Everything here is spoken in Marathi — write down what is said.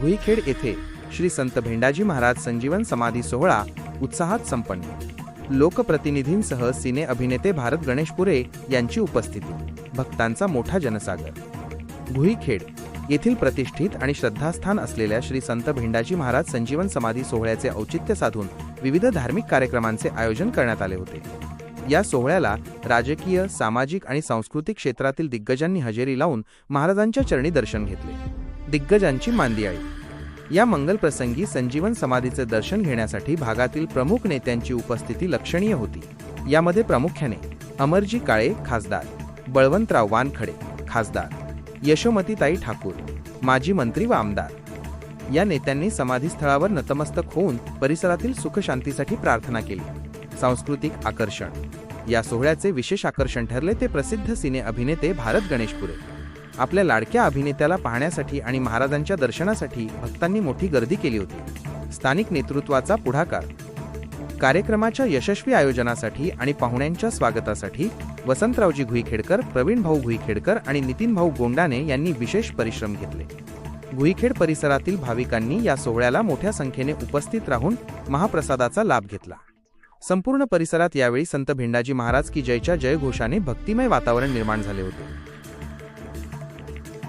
गुईखेड येथे श्री संत भेंडाजी महाराज संजीवन समाधी सोहळा उत्साहात संपन्न. लोकप्रतिनिधींसह सिने अभिनेते भारत गणेशपुरे यांची उपस्थिती. भक्तांचा मोठा जनसागर. गुईखेड येथील प्रतिष्ठित आणि श्रद्धास्थान असलेल्या श्री संत भेंडाजी महाराज संजीवन समाधी सोहळ्याचे औचित्य साधून विविध धार्मिक कार्यक्रमांचे आयोजन करण्यात आले होते. या सोहळ्याला राजकीय सामाजिक आणि सांस्कृतिक क्षेत्रातील दिग्गजांनी हजेरी लावून महाराजांच्या चरणी दर्शन घेतले. दिग्गजांची मांदियाळी या मंगलप्रसंगी संजीवन समाधीचे दर्शन घेण्यासाठी भागातील प्रमुख नेत्यांची उपस्थिती लक्षणीय होती. यामध्ये प्रामुख्याने अमरजी काळे खासदार बळवंतराव वानखडे खासदार यशोमतीताई ठाकूर माजी मंत्री व आमदार. या नेत्यांनी समाधीस्थळावर नतमस्तक होऊन परिसरातील सुखशांतीसाठी प्रार्थना केली. सांस्कृतिक आकर्षण. या सोहळ्याचे विशेष आकर्षण ठरले ते प्रसिद्ध सिने अभिनेते भारत गणेशपुरे. आपल्या लाडक्या अभिनेत्याला पाहण्यासाठी आणि महाराजांच्या दर्शनासाठी भक्तांनी मोठी गर्दी केली होती. स्थानिक नेतृत्वाचा पुढाकार. कार्यक्रमाच्या यशस्वी आयोजनासाठी आणि पाहुण्यांच्या स्वागतासाठी वसंतरावजी घुईखेडकर प्रवीण भाऊ भुईखेडकर आणि नितीन भाऊ गोंडाने यांनी विशेष परिश्रम घेतले. गुईखेड परिसरातील भाविकांनी या सोहळ्याला मोठ्या संख्येने उपस्थित राहून महाप्रसादाचा लाभ घेतला. संपूर्ण परिसरात यावेळी संत भेंडाजी महाराज की जयच्या जयघोषाने भक्तिमय वातावरण निर्माण झाले होते.